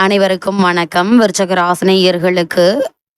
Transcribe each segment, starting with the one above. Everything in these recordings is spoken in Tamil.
அனைவருக்கும் வணக்கம். விருச்சகராசினியர்களுக்கு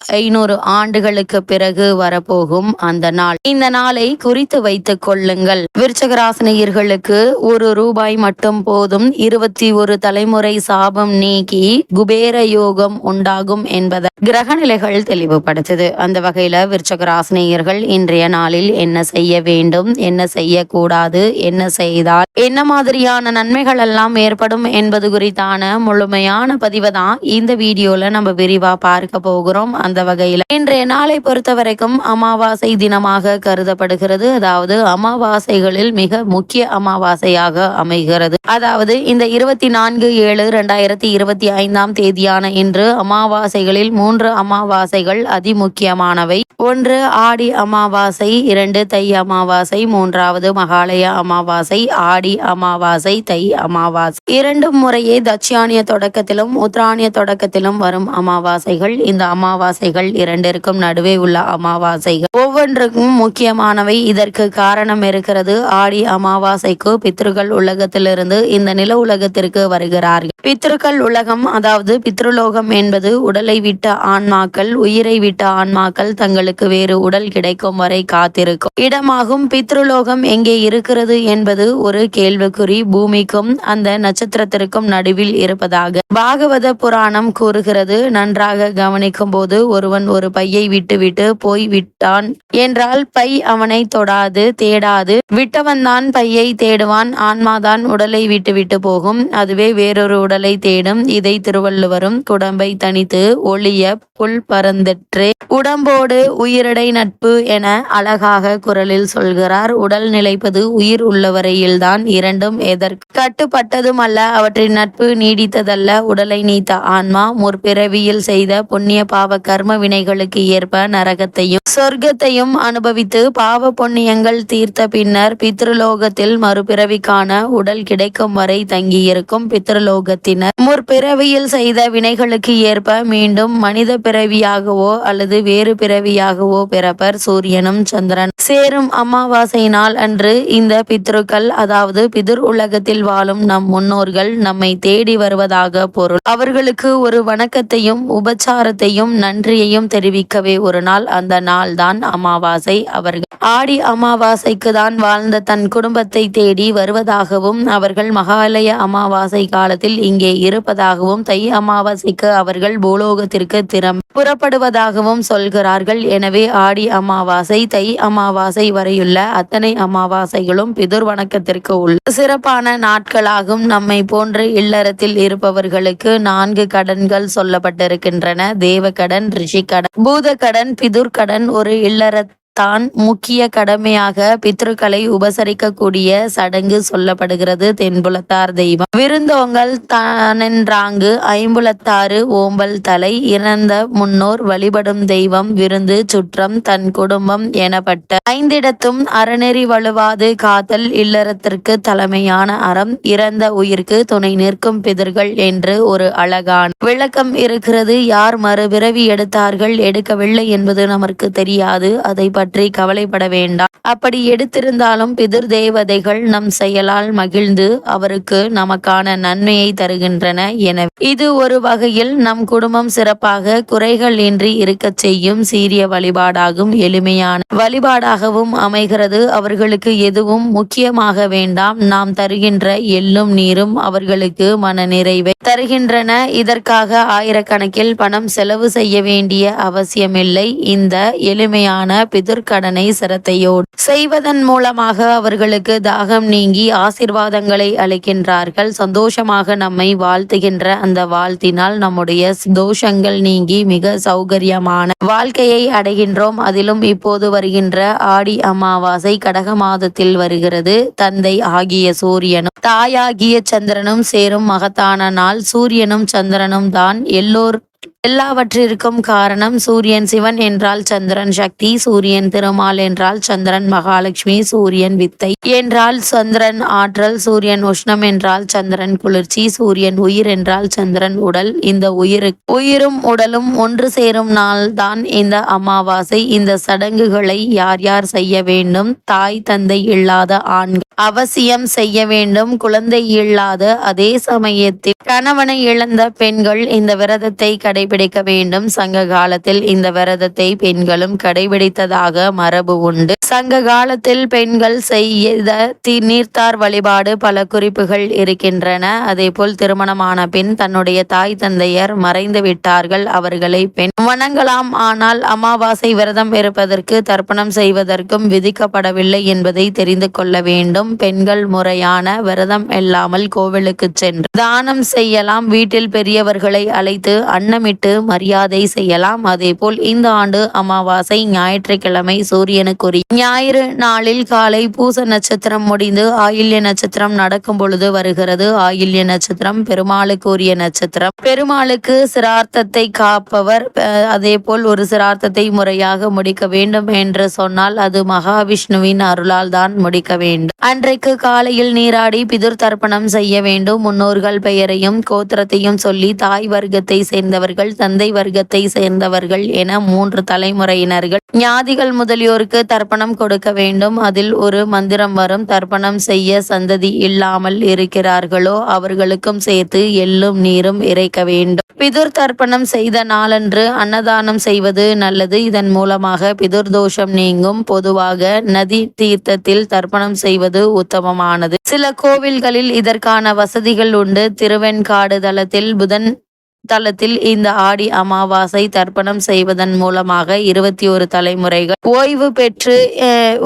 ஐநூறு ஆண்டுகளுக்கு பிறகு வரப்போகும் அந்த நாள். இந்த நாளை குறித்து வைத்துக் கொள்ளுங்கள். விருச்சகராசினியர்களுக்கு ஒரு ரூபாய் மட்டும் போதும். இருபத்தி ஒரு தலைமுறை சாபம் நீக்கி குபேர யோகம் உண்டாகும் என்பதை கிரகநிலைகள் தெளிவுபடுத்துது. அந்த வகையில விருச்சகராசினியர்கள் இன்றைய நாளில் என்ன செய்ய வேண்டும் என்ன செய்யக்கூடாது என்ன செய்தால் என்ன மாதிரியான நன்மைகள் எல்லாம் ஏற்படும் என்பது குறித்தான முழுமையான பதிவை தான் இந்த வீடியோல நம்ம விரிவா பார்க்க போகிறோம். அந்த அந்த வகையில் இன்றைய நாளை பொறுத்த வரைக்கும் அமாவாசை தினமாக கருதப்படுகிறது. அதாவது அமாவாசைகளில் மிக முக்கிய அமாவாசையாக அமைகிறது. அதாவது இந்த இருபத்தி நான்கு ஏழு இரண்டாயிரத்தி இருபத்தி ஐந்தாம் தேதியான இன்று அமாவாசைகளில் மூன்று அமாவாசைகள் அதிமுக்கியமானவை. ஒன்று ஆடி அமாவாசை இரண்டு தை அமாவாசை மூன்றாவது மகாலய அமாவாசை ஆடி அமாவாசை தை அமாவாசை. இரண்டு முறையே தட்சியானிய தொடக்கத்திலும் உத்ராணிய தொடக்கத்திலும் வரும் அமாவாசைகள். இந்த அமாவாசை அமாவாசைகள் இரண்டிற்கும் நடுவே உள்ள அமாவாசைகள். ஒவ்வொன்றுக்கும் முக்கியமானவை. இதற்கு காரணம் இருக்கிறது. ஆடி அமாவாசைக்கு பித்ருக்கள் உலகத்திலிருந்து இந்த நில உலகத்திற்கு வருகிறார்கள். பித்ருக்கள் உலகம் அதாவது பித்ருலோகம் என்பது உடலை விட்ட ஆன்மாக்கள் உயிரை விட்ட ஆன்மாக்கள் தங்களுக்கு வேறு உடல் கிடைக்கும் வரை காத்திருக்கும். இடமாகும் பித்ருலோகம் எங்கே இருக்கிறது என்பது ஒரு கேள்விக்குறி. பூமிக்கும் அந்த நட்சத்திரத்திற்கும் நடுவில் இருப்பதாக பாகவத புராணம் கூறுகிறது. நன்றாக கவனிக்கும் போது ஒருவன் ஒரு பையை விட்டுவிட்டு போய் விட்டான் என்றால் பை அவனை தொடாது தேடாது. விட்டவன் தான் பையை தேடுவான் ஆன்மாதான் உடலை விட்டுவிட்டு போகும். அதுவே வேறொரு உடலை தேடும். இதை திருவள்ளுவரும் குடம்பை தனித்து ஒளிய புல் பறந்தற்றே உடம்போடு உயிரிடை நட்பு என அழகாக குரலில் சொல்கிறார். உடல் நிலைப்பது உயிர் உள்ளவரையில்தான் இரண்டும் எதற்கு கட்டுப்பட்டதும் அல்ல அவற்றின் நட்பு நீடித்ததல்ல. உடலை நீத்த ஆன்மா முற்பிறவியில் செய்த புண்ணிய பாவக்க கர்ம வினைகளுக்கு ஏற்ப நரகத்தையும் சொர்க்கத்தையும் அனுபவித்து பாவ புண்ணியங்கள் தீர்த்த பின்னர் பித்ருலோகத்தில் மறுபிறவிக்கான உடல் கிடைக்கும் வரை தங்கியிருக்கும் பித்ருலோகத்தினர். முற்பிறவியில் செய்த வினைகளுக்கு ஏற்ப மீண்டும் மனித பிறவியாகவோ அல்லது வேறு பிறவியாகவோ பிறப்பர் சூரியனும் சந்திரன். சேரும் அமாவாசை நாள் அன்று இந்த பித்ருக்கள் அதாவது பிதுர் உலகத்தில் வாழும் நம் முன்னோர்கள் நம்மை தேடி வருவதாக பொருள். அவர்களுக்கு ஒரு வணக்கத்தையும் உபச்சாரத்தையும் நன்றியையும் தெரிவிக்கவே ஒரு நாள் அந்த நாள் நாள்தான் அமாவாசை. அவர்கள் ஆடி அமாவாசைக்கு தான் வாழ்ந்த தன் குடும்பத்தை தேடி வருவதாகவும் அவர்கள் மகாலய அமாவாசை காலத்தில் இங்கே இருப்பதாகவும் தை அமாவாசைக்கு அவர்கள் பூலோகத்திற்கு திறம் புறப்படுவதாகவும் சொல்கிறார்கள். எனவே ஆடி அமாவாசை தை அமாவாசை வரையுள்ள அத்தனை அமாவாசைகளும் பிதுர் வணக்கத்திற்கு உள்ள சிறப்பான நாட்களாகும். நம்மை போன்று இல்லறத்தில் இருப்பவர்களுக்கு நான்கு கடன்கள் சொல்லப்பட்டிருக்கின்றன. தேவக்கடன் ரிஷிகடன் பூதக்கடன் பிதுர்கடன் ஒரு இல்லற தான் முக்கிய கடமையாக பித்ருக்களை உபசரிக்கக்கூடிய சடங்கு சொல்லப்படுகிறது. தென்புலத்தார் தெய்வம். விருந்தோங்கள் தானென்றாங்கு ஐம்புலத்தாறு ஓம்பல் தலை இறந்த முன்னோர் வழிபடும் தெய்வம் விருந்து சுற்றம் தன் குடும்பம் எனப்பட்ட ஐந்திடத்தும் அறநெறி வலுவாது காத்தல் இல்லறத்திற்கு தலைமையான அறம் இறந்த உயிர்க்கு துணை நிற்கும் பிதர்கள் என்று ஒரு அழகான. விளக்கம் இருக்கிறது யார் மறுபிறவி எடுத்தார்கள் எடுக்கவில்லை என்பது நமக்கு தெரியாது. அதை பற்றி கவலைப்பட வேண்டாம். அப்படி எடுத்திருந்தாலும் பிதிர் தேவதைகள் நம் செயலால் மகிழ்ந்து அவருக்கு நமக்கான நன்மையை தருகின்றன. எனவே இது ஒரு வகையில் நம் குடும்பம் சிறப்பாக குறைகள் இன்றி இருக்கச் செய்யும் சீரிய வழிபாடாகும் எளிமையான வழிபாடாகவும் அமைகிறது. அவர்களுக்கு எதுவும் முக்கியமாக வேண்டாம். நாம் தருகின்ற எள்ளும் நீரும் அவர்களுக்கு மன நிறைவை தருகின்றன. இதற்காக ஆயிரக்கணக்கில் பணம் செலவு செய்ய வேண்டிய அவசியமில்லை. இந்த எளிமையான பிதுர்கடனை சிரத்தையோடு செய்வதன் மூலமாக அவர்களுக்கு தாகம் நீங்கி ஆசிர்வாதங்களை அளிக்கின்றார்கள். சந்தோஷமாக நம்மை வாழ்த்துகின்ற அந்த வாழ்த்தினால் நம்முடைய தோஷங்கள் நீங்கி மிக சௌகரியமான வாழ்க்கையை அடைகின்றோம். அதிலும் இப்போது வருகின்ற ஆடி அமாவாசை கடக மாதத்தில் வருகிறது. தந்தை ஆகிய சூரியனும் தாயாகிய சந்திரனும் சேரும் மகத்தான நாள். சூரியனும் சந்திரனும் தான் எல்லோர் எல்லாவற்றிற்கும் காரணம் சூரியன் சிவன் என்றால் சந்திரன் சக்தி சூரியன் திருமால் என்றால் சந்திரன் மகாலட்சுமி சூரியன் வித்தை என்றால் சந்திரன் ஆற்றல் சூரியன் உஷ்ணம் என்றால் சந்திரன் குளிர்ச்சி சூரியன் உயிர் என்றால் சந்திரன் உடல். இந்த உயிரு உயிரும் உடலும் ஒன்று சேரும் நாள் தான் இந்த அமாவாசை. இந்த சடங்குகளை யார் யார் செய்ய வேண்டும்? தாய் தந்தை இல்லாத ஆண்கள் அவசியம் செய்ய வேண்டும். குழந்தை இல்லாத அதே சமயத்தில் கணவனை இழந்த பெண்கள் இந்த விரதத்தை கடை கடைபிடிக்க வேண்டும். சங்க காலத்தில் இந்த விரதத்தை பெண்களும் கடைபிடித்ததாக மரபு உண்டு. சங்க காலத்தில் பெண்கள் செய்த தி- நீர்த்தார் வழிபாடு பல குறிப்புகள் இருக்கின்றன. அதேபோல் திருமணமான பின் தன்னுடைய தாய் தந்தையர் மறைந்து விட்டார்கள். அவர்களை பெண் வணங்கலாம். ஆனால் அமாவாசை விரதம் இருப்பதற்கு தர்ப்பணம் செய்வதற்கும் விதிக்கப்படவில்லை என்பதை தெரிந்து கொள்ள வேண்டும். பெண்கள் முறையான விரதம் இல்லாமல் கோவிலுக்கு சென்று தானம் செய்யலாம். வீட்டில் பெரியவர்களை அழைத்து அன்னமிட்டு மரியாதை செய்யலாம். அதே போல் இந்த ஆண்டு அமாவாசை ஞாயிற்றுக்கிழமை சூரியனுக்குரிய ஞாயிறு நாளில் காலை பூச நட்சத்திரம் முடிந்து ஆயில்ய நட்சத்திரம் நடக்கும் பொழுது வருகிறது. ஆயில்ய நட்சத்திரம் பெருமாளுக்கு உரிய நட்சத்திரம். பெருமாளுக்கு சிரார்த்தத்தை காப்பவர். அதே போல் ஒரு சிரார்த்தத்தை முறையாக முடிக்க வேண்டும் என்று சொன்னால் அது மகாவிஷ்ணுவின் அருளால் தான் முடிக்க வேண்டும். அன்றைக்கு காலையில் நீராடி பிதுர் தர்ப்பணம் செய்ய வேண்டும். முன்னோர்கள் பெயரையும் கோத்திரத்தையும் சொல்லி தாய் வர்க்கத்தை சேர்ந்தவர்கள் தந்தை வர்க்கத்தை சேர்ந்தவர்கள் என மூன்று தலைமுறையினர்கள். ஞாதிகள் முதலியோருக்கு தர்ப்பணம் கொடுக்க வேண்டும். அதில் ஒரு மந்திரம் வரும். தர்ப்பணம் செய்ய சந்ததி இல்லாமல் இருக்கிறார்களோ அவர்களுக்கும் சேர்த்து எள்ளும் நீரும் இறைக்க வேண்டும். பிதுர் தர்ப்பணம் செய்த நாளன்று அன்னதானம் செய்வது நல்லது. இதன் மூலமாக பிதுர் தோஷம் நீங்கும். பொதுவாக நதி தீர்த்தத்தில் தர்ப்பணம் செய்வது உத்தமமானது. சில கோவில்களில் இதற்கான வசதிகள் உண்டு. திருவெண்காடு தலத்தில் புதன் தளத்தில் இந்த ஆடி அமாவாசை தர்ப்பணம் செய்வதன் மூலமாக இருபத்தி ஒரு தலைமுறைகள் ஓய்வு பெற்று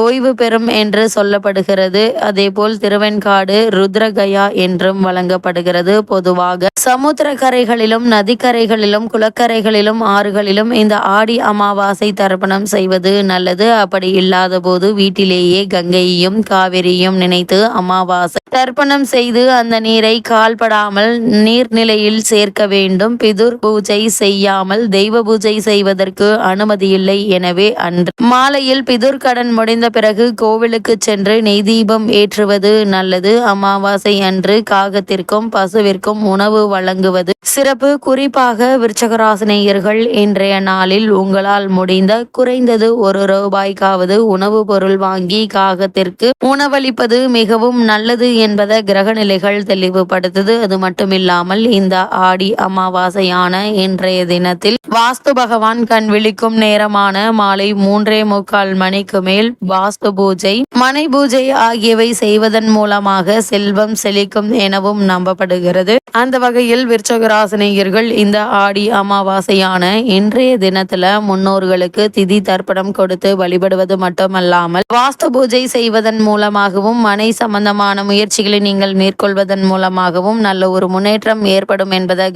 ஓய்வு பெறும் என்று சொல்லப்படுகிறது. அதேபோல் திருவெண்காடு ருத்ரகயா என்றும் வழங்கப்படுகிறது. பொதுவாக சமுத்திர கரைகளிலும் நதிக்கரைகளிலும் குளக்கரைகளிலும் ஆறுகளிலும் இந்த ஆடி அமாவாசை தர்ப்பணம் செய்வது நல்லது. அப்படி இல்லாத போது வீட்டிலேயே கங்கையையும் காவிரியும் நினைத்து அமாவாசை தர்ப்பணம் செய்து அந்த நீரை கால்படாமல் நீர்நிலையில் சேர்க்க வேண்டும். பிதுர் பூஜை செய்யாமல் தெய்வ பூஜை செய்வதற்கு அனுமதி இல்லை எனவே அன்று மாலையில் பிதுர் கடன் முடிந்த பிறகு கோவிலுக்கு சென்று நெய் தீபம் ஏற்றுவது நல்லது. அமாவாசை அன்று காகத்திற்கும் பசுவிற்கும் உணவு வழங்குவது சிறப்பு. குறிப்பாக விருச்சகராசினியர்கள் இன்றைய நாளில் உங்களால் முடிந்த குறைந்தது ஒரு ரூபாய்க்காவது உணவு பொருள் வாங்கி காகத்திற்கு உணவளிப்பது மிகவும் நல்லது என்பதை கிரகநிலைகள் தெளிவுபடுத்துது. அது மட்டுமில்லாமல் இந்த ஆடி அமாவாசையான இன்றைய தினத்தில் வாஸ்து பகவான் கண் விழிக்கும் நேரமான மாலை மூன்றே முக்கால் மணிக்கு மேல் வாஸ்து பூஜை மனை பூஜை ஆகியவை செய்வதன் மூலமாக செல்வம் செழிக்கும் எனவும் நம்பப்படுகிறது. அந்த வகையில் விருச்சகராசினியர்கள் இந்த ஆடி அமாவாசையான இன்றைய தினத்துல முன்னோர்களுக்கு திதி தர்ப்பணம் கொடுத்து வழிபடுவது மட்டுமல்லாமல் வாஸ்து பூஜை செய்வதன் மூலமாகவும் மனை சம்பந்தமான முயற்சிகளை நீங்கள் மேற்கொள்வதன் மூலமாகவும் நல்ல ஒரு முன்னேற்றம் ஏற்படும் என்பதை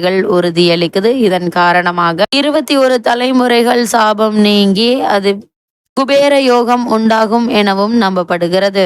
கிரகநிலைகள் உறுதியளிக்குது. இதன் காரணமாக இருபத்தி ஒரு தலைமுறைகள் சாபம் நீங்கி அது குபேர யோகம் உண்டாகும் எனவும் நம்பப்படுகிறது.